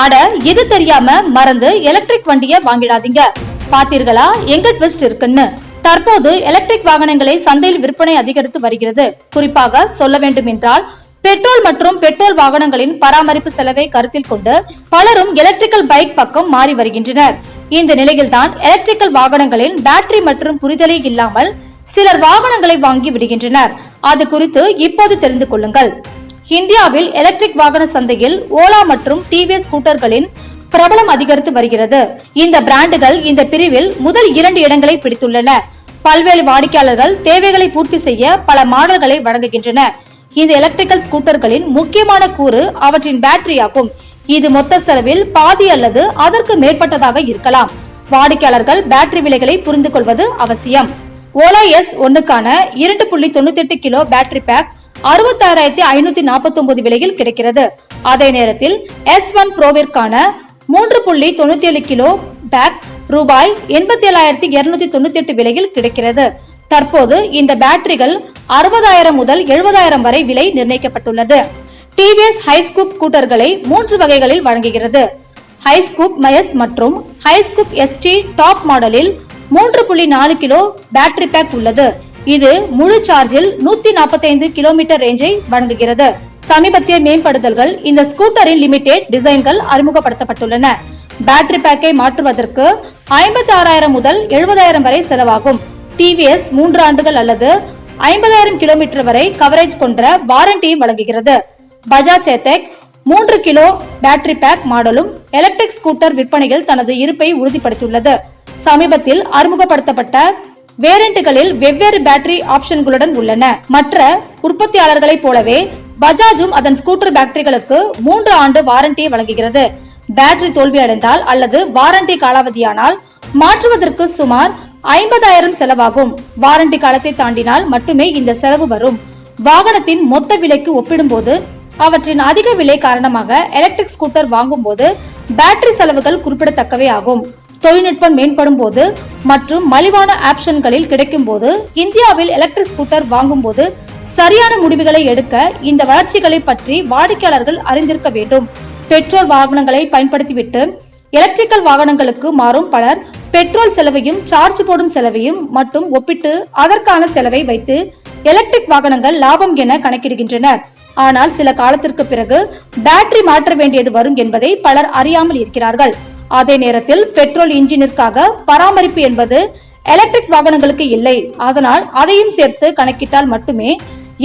அட இது தெரியாம மறந்து எலக்ட்ரிக் வண்டியை வாங்கிடாதீங்க. பாத்தீர்களா? எங்க ட்விஸ்ட் இருக்குன்னு. தற்போது எலக்ட்ரிக் வாகனங்களை சந்தையில் விற்பனை அதிகரித்து வருகிறது. குறிப்பாக சொல்ல வேண்டும் என்றால் பெட்ரோல் மற்றும் பெட்ரோல் வாகனங்களின் பராமரிப்பு செலவை கருத்தில் கொண்டு பலரும் எலக்ட்ரிக்கல் பைக் பக்கம் மாறி வருகின்றனர். இந்த நிலையில்தான் எலக்ட்ரிக்கல் வாகனங்களின் பேட்டரி மற்றும் புரிதலே இல்லாமல் சிலர் வாகனங்களை வாங்கி விடுகின்றனர். அது குறித்து இப்போது தெரிந்து கொள்ளுங்கள். இந்தியாவில் எலக்ட்ரிக் வாகன சந்தையில் ஓலா மற்றும் டிவிஎஸ் ஸ்கூட்டர்களின் பிரபலம் அதிகரித்து வருகிறது. இந்த பிராண்டுகள் இந்த பிரிவில் முதல் இரண்டு இடங்களை பிடித்துள்ளன. பல்வேறு வாடிக்கையாளர்கள் தேவைகளை பூர்த்தி செய்ய பல மாடல்களை வழங்குகின்றன. இந்த எலக்ட்ரிக்கல் ஸ்கூட்டர்களின் முக்கியமான கூறு அவற்றின் பேட்டரி ஆகும். இது மொத்த செலவில் பாதி அல்லது அதற்கு மேற்பட்டதாக இருக்கலாம். வாடிக்கையாளர்கள் பேட்டரி விலைகளை புரிந்து கொள்வது அவசியம். ஓலா எஸ் ஒன்னுக்கான இரண்டு புள்ளி தொண்ணூத்தி எட்டு கிலோ பேட்டரி பேக் அறுபத்தாறாயிரத்தி ஐநூத்தி நாற்பத்தி ஒன்பது விலையில் கிடைக்கிறது. அதே நேரத்தில் எஸ் ஒன் ப்ரோவிற்கான மூன்று புள்ளி தொண்ணூத்தி ஏழு கிலோ பேக் ரூபாய் எண்பத்தி ஏழாயிரத்தி இருநூத்தி தொண்ணூத்தி எட்டு விலையில் கிடைக்கிறது. தற்போது இந்த பேட்டரிகள் அறுபதாயிரம் முதல் எழுபதாயிரம் வரை விலை நிர்ணயிக்கப்பட்டுள்ளது. டிவிஎஸ் ஹைஸ்கூப் கூட்டர்களை மூன்று வகைகளில் வழங்குகிறது. ஹைஸ்கூப் மயஸ் மற்றும் ஹைஸ்கூப் எஸ்டி டாப் மாடலில் மூன்று புள்ளி நாலு கிலோ பேட்டரி பேக் உள்ளது. இது முழு சார்ஜில் நூத்தி நாற்பத்தைந்து கிலோமீட்டர் ரேஞ்சை வழங்குகிறது. சமீபத்திய மேம்படுத்தல்கள் இந்த ஸ்கூட்டரின் லிமிடெட் டிசைன்கள் அறிமுகப்படுத்தப்பட்டுள்ளன. பேட்டரி பேக்கை மாற்றுவதற்கு ஐம்பத்தி ஆறாயிரம் முதல் எழுபதாயிரம் வரை செலவாகும். டிவிஎஸ் மூன்று ஆண்டுகள் அல்லது ஐம்பதாயிரம் கிலோமீட்டர் வரை கவரேஜ் கொண்ட வாரண்டியும் வழங்குகிறது. பஜாஜ் சேத்தக் மூன்று கிலோ பேட்டரி பேக் மாடலும் எலக்ட்ரிக் ஸ்கூட்டர் விற்பனையில் தனது இருப்பை உறுதிப்படுத்தியுள்ளது. சமீபத்தில் அறிமுகப்படுத்தப்பட்ட வேரியண்ட்டுகளில் வெவ்வேறு பேட்டரி ஆப்ஷன்களுடன் உள்ளன. மற்ற உற்பத்தியாளர்களைப் போலவே பஜாஜும் அதன் ஸ்கூட்டர் பேட்டரிகளுக்கு மூன்று ஆண்டு வாரண்டியை வழங்குகிறது. பேட்டரி தோல்வியடைந்தால் அல்லது வாரண்டி காலாவதியானால் மாற்றுவதற்கு சுமார் ஐம்பதாயிரம் செலவாகும். வாரண்டி காலத்தை தாண்டினால் மட்டுமே இந்த செலவு வரும். வாகனத்தின் மொத்த விலைக்கு ஒப்பிடும்போது அவற்றின் அதிக விலை காரணமாக எலக்ட்ரிக் ஸ்கூட்டர் வாங்கும்போது பேட்டரி செலவுகள் குறிப்பிடத்தக்கவை ஆகும். தொழில்நுட்பம் மேம்படும் போது மற்றும் மலிவான ஆப்ஷன்களில் கிடைக்கும் போது இந்தியாவில் எலக்ட்ரிக் ஸ்கூட்டர் வாங்கும் போது சரியான முடிவுகளை எடுக்க இந்த வளர்ச்சிகளை பற்றி வாடிக்கையாளர்கள் அறிந்திருக்க வேண்டும். பெட்ரோல் வாகனங்களை பயன்படுத்திவிட்டு எலக்ட்ரிக்கல் வாகனங்களுக்கு மாறும் பலர் பெட்ரோல் செலவையும் சார்ஜ் போடும் செலவையும் மட்டும் ஒப்பிட்டு அதற்கான செலவை வைத்து எலக்ட்ரிக் வாகனங்கள் லாபம் என கணக்கிடுகின்றனர். ஆனால் சில காலத்திற்கு பிறகு பேட்டரி மாற்ற வேண்டியது வரும் என்பதை பலர் அறியாமல் இருக்கிறார்கள். அதே நேரத்தில் பெட்ரோல் இன்ஜினிற்காக பராமரிப்பு என்பது எலக்ட்ரிக் வாகனங்களுக்கு இல்லை. அதனால் அதையும் சேர்த்து கணக்கிட்டால் மட்டுமே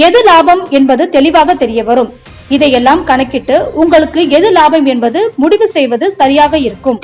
எது லாபம் என்பது தெளிவாக தெரிய வரும். இதையெல்லாம் கணக்கிட்டு உங்களுக்கு எது லாபம் என்பது முடிவு செய்வது சரியாக இருக்கும்.